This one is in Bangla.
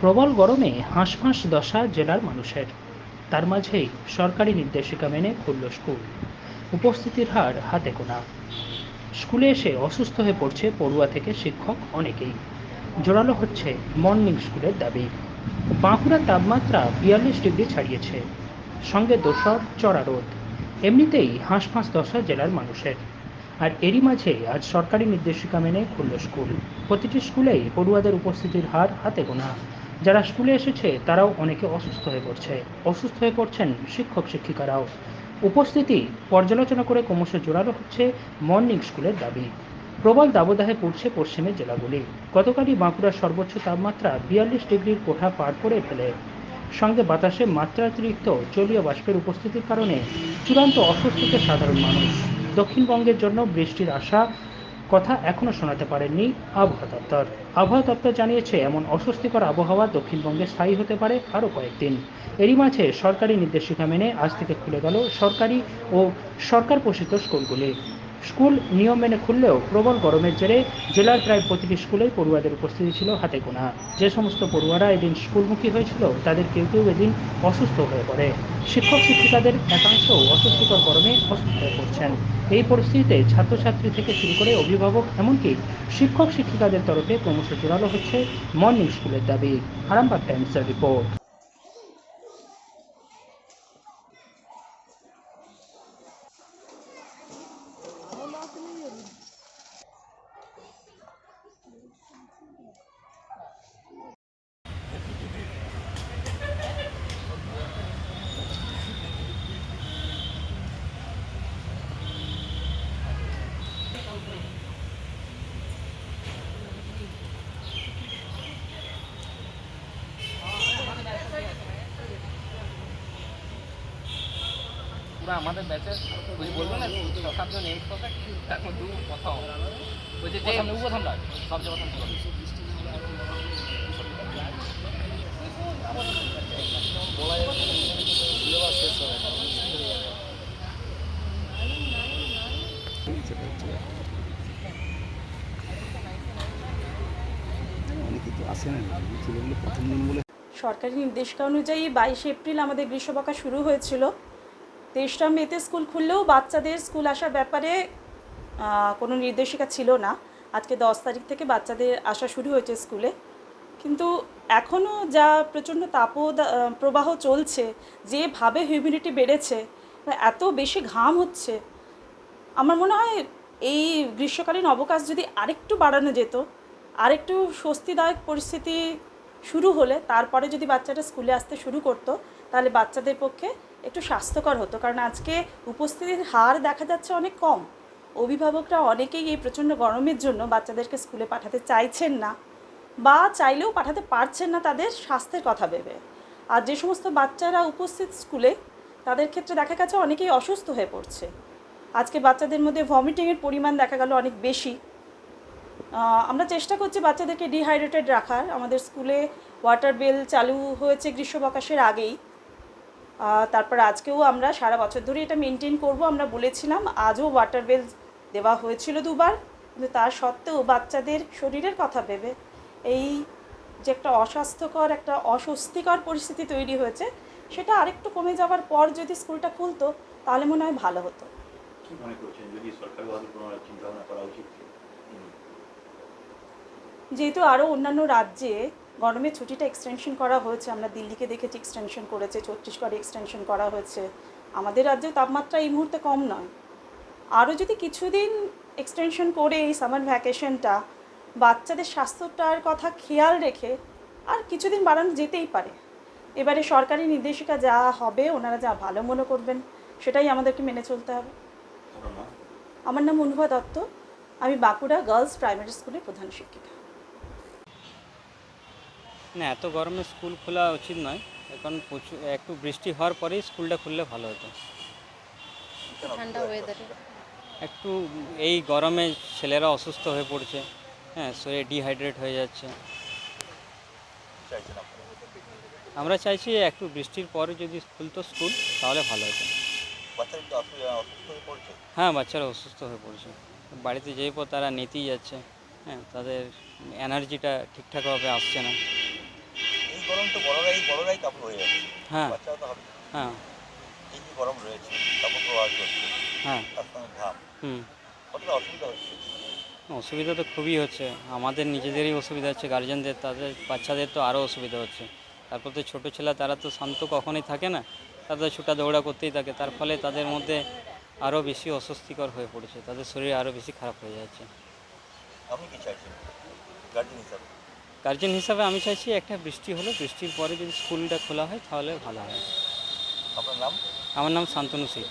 প্রবল গরমে হাঁসফাঁস দশা জেলার মানুষের। তার মাঝেই সরকারি নির্দেশিকা মেনে খুলল স্কুল। উপস্থিতির হার হাতে গোনা। স্কুলে এসে অসুস্থ হয়ে পড়ছে পড়ুয়া থেকে শিক্ষক অনেকেই। জোরালো হচ্ছে মর্নিং স্কুলের দাবি। বাঁকুড়ার তাপমাত্রা বিয়াল্লিশ ডিগ্রি ছাড়িয়েছে। সঙ্গে দোসর, চড়া রোদ। এমনিতেই হাঁসফাঁস দশা জেলার মানুষের। আর এরই মাঝে আজ সরকারি নির্দেশিকা মেনে খুলল স্কুল। প্রতিটি স্কুলেই পড়ুয়াদের উপস্থিতির হার হাতে গোনা। যারা স্কুলে এসেছে, তারাও অনেকে অসুস্থ হয়ে পড়ছে। অসুস্থ হয়ে পড়ছেন শিক্ষক, শিক্ষিকারাও। উপস্থিতি পর্যালোচনা করে ক্রমশ জোরালো হচ্ছে মর্নিং স্কুলের দাবি। প্রবল দাবদাহে পড়ছে পশ্চিমের জেলাগুলি। গতকালই বাঁকুড়ার সর্বোচ্চ তাপমাত্রা বিয়াল্লিশ ডিগ্রির কোঠা পার করে ফেলে। সঙ্গে বাতাসে মাত্রাতিরিক্ত জলীয় বাষ্পের উপস্থিতির কারণে চূড়ান্ত অস্বস্তিতে সাধারণ মানুষ। দক্ষিণবঙ্গের জন্য বৃষ্টির আশা কথা এখনও শোনাতে পারেননি আবহাওয়া দপ্তর। আবহাওয়া দপ্তর জানিয়েছে, এমন অস্বস্তিকর আবহাওয়া দক্ষিণবঙ্গে স্থায়ী হতে পারে আরও কয়েকদিন। এরই মাঝে সরকারি নির্দেশিকা মেনে আজ থেকে খুলে গেল সরকারি ও সরকার পোষিত স্কুলগুলি। স্কুল নিয়ম মেনে খুললেও প্রবল গরমের জেরে জেলার প্রায় প্রতিটি স্কুলেই পড়ুয়াদের উপস্থিতি ছিল হাতে গোনা। যে সমস্ত পড়ুয়ারা এদিন স্কুলমুখী হয়েছিল, তাদের কেউ কেউ এদিন অসুস্থ হয়ে পড়ে। শিক্ষক, শিক্ষিকাদের একাংশ অস্বস্তিকর গরমে অসুস্থ হয়ে পড়ছেন। এই পরিস্থিতিতে ছাত্রছাত্রী থেকে শুরু করে অভিভাবক, এমনকি শিক্ষক, শিক্ষিকাদের তরফে ক্রমশ জোরালো হচ্ছে মর্নিং স্কুলের দাবি। আরামবাগ টাইমসের রিপোর্ট। পুরো আমাদের ব্যাচের ওই বলব না ছ সাতজন এইট কথা তার মধ্যে ও প্রথম বলছে যে ডাক সবচেয়ে প্রথম সরকারি নির্দেশিকা অনুযায়ী বাইশে এপ্রিল আমাদের গ্রীষ্মবকা শুরু হয়েছিল। তেইশটা মেতে স্কুল খুললেও বাচ্চাদের স্কুল আসার ব্যাপারে কোনো নির্দেশিকা ছিল না। আজকে দশ তারিখ থেকে বাচ্চাদের আসা শুরু হয়েছে স্কুলে। কিন্তু এখনও যা প্রচণ্ড তাপ প্রবাহ চলছে, যেভাবে হিউমিডিটি বেড়েছে এত বেশি ঘাম হচ্ছে, আমার মনে হয় এই গ্রীষ্মকালীন অবকাশ যদি আরেকটু বাড়ানো যেত, আরেকটু স্বস্তিদায়ক পরিস্থিতি শুরু হলে, তারপরে যদি বাচ্চাটা স্কুলে আসতে শুরু করতো, তাহলে বাচ্চাদের পক্ষে একটু স্বাস্থ্যকর হতো, কারণ আজকে উপস্থিতির হার দেখা যাচ্ছে অনেক কম। অভিভাবকরা অনেকেই এই প্রচণ্ড গরমের জন্য বাচ্চাদেরকে স্কুলে পাঠাতে চাইছেন না বা চাইলেও পাঠাতে পারছেন না তাদের স্বাস্থ্যের কথা ভেবে। আর যে সমস্ত বাচ্চারা উপস্থিত স্কুলে, তাদের ক্ষেত্রে দেখা গেছে অনেকেই অসুস্থ হয়ে পড়ছে। আজকে বাচ্চাদের মধ্যে ভমিটিংয়ের পরিমাণ দেখা গেল অনেক বেশি। আমরা চেষ্টা করছি বাচ্চাদেরকে ডিহাইড্রেটেড রাখার। আমাদের স্কুলে ওয়াটার বেল চালু হয়েছে গ্রীষ্মবকাশের আগেই। তারপর আজকেও আমরা সারা বছর ধরে এটা মেনটেন করব। আমরা বলেছিলাম আজও ওয়াটার বেল দেওয়া হয়েছিল দুবার কিন্তু তার সত্ত্বেও বাচ্চাদের শরীরের কথা ভেবে এই যে একটা অস্বাস্থ্যকর একটা অস্বস্তিকর পরিস্থিতি তৈরি হয়েছে সেটা আরেকটু কমে যাওয়ার পর যদি স্কুলটা খুলতো তাহলে মনে হয় ভালো হতো? যেহেতু আরও অন্যান্য রাজ্যে গরমের ছুটিটা এক্সটেনশন করা হয়েছে আমরা দিল্লিকে দেখেছি এক্সটেনশন করেছে ছত্তিশগড়ে এক্সটেনশন করা হয়েছে। আমাদের রাজ্যেও তাপমাত্রা এই মুহূর্তে কম নয়। আরও যদি কিছুদিন এক্সটেনশন করে এই সামার ভ্যাকেশনটা বাচ্চাদের স্বাস্থ্যটার কথা খেয়াল রেখে আর কিছুদিন বাড়ানো যেতেই পারে। এবারে সরকারি নির্দেশিকা যা হবে ওনারা যা ভালো মনে করবেন সেটাই আমাদেরকে মেনে চলতে হবে। আমার নাম অনুভা দত্ত। আমি বাঁকুড়া গার্লস প্রাইমারি স্কুলের প্রধান শিক্ষিকা। না এত গরমে স্কুল খোলা উচিত নয়। এখন প্রচুর একটু বৃষ্টি হওয়ার পরেই স্কুলটা খুললে ভালো হতো। ঠান্ডা ওয়েদারে একটু এই গরমে ছেলেরা অসুস্থ হয়ে পড়ছে হ্যাঁ শরীরে ডিহাইড্রেট হয়ে যাচ্ছে। আমরা চাইছি একটু বৃষ্টির পরে যদি খুলতো স্কুল তাহলে ভালো হতো। হয়ে হ্যাঁ বাচ্চারা অসুস্থ হয়ে পড়ছে। বাড়িতে যেই পর তারা নিতেই যাচ্ছে হ্যাঁ তাদের এনার্জিটা ঠিকঠাকভাবে আসছে না। এই তো বড়রাই বড়রাই কাপড় হয়ে যাচ্ছে। হ্যাঁ। বাচ্চারা তো হবে। হ্যাঁ। এই যে গরম রয়েছে কাপড় করছে হ্যাঁ। তার সঙ্গে ঘাম। হুম। কতটা অসুবিধা হচ্ছে? অসুবিধা তো খুবই হচ্ছে। আমাদের নিজেদেরই অসুবিধা হচ্ছে গার্জেনদের তাদের বাচ্চাদের তো আরও অসুবিধা হচ্ছে। তারপর তো ছোটো ছেলে তারা তো শান্ত কখনোই থাকে না। তাদের ছুটা দৌড়া করতেই থাকে তার ফলে তাদের মধ্যে আরও বেশি অস্বস্তিকর হয়ে পড়েছে। তাদের শরীর আরও বেশি খারাপ হয়ে যাচ্ছে। আপনি কি চাইছেন? গার্জেন হিসাবে। গার্জেন হিসাবে আমি চাইছি একটা বৃষ্টি হলো বৃষ্টির পরে যদি স্কুলটা খোলা হয় তাহলে ভালো হয়। আপনার নাম? আমার নাম শান্তনু শেঠ।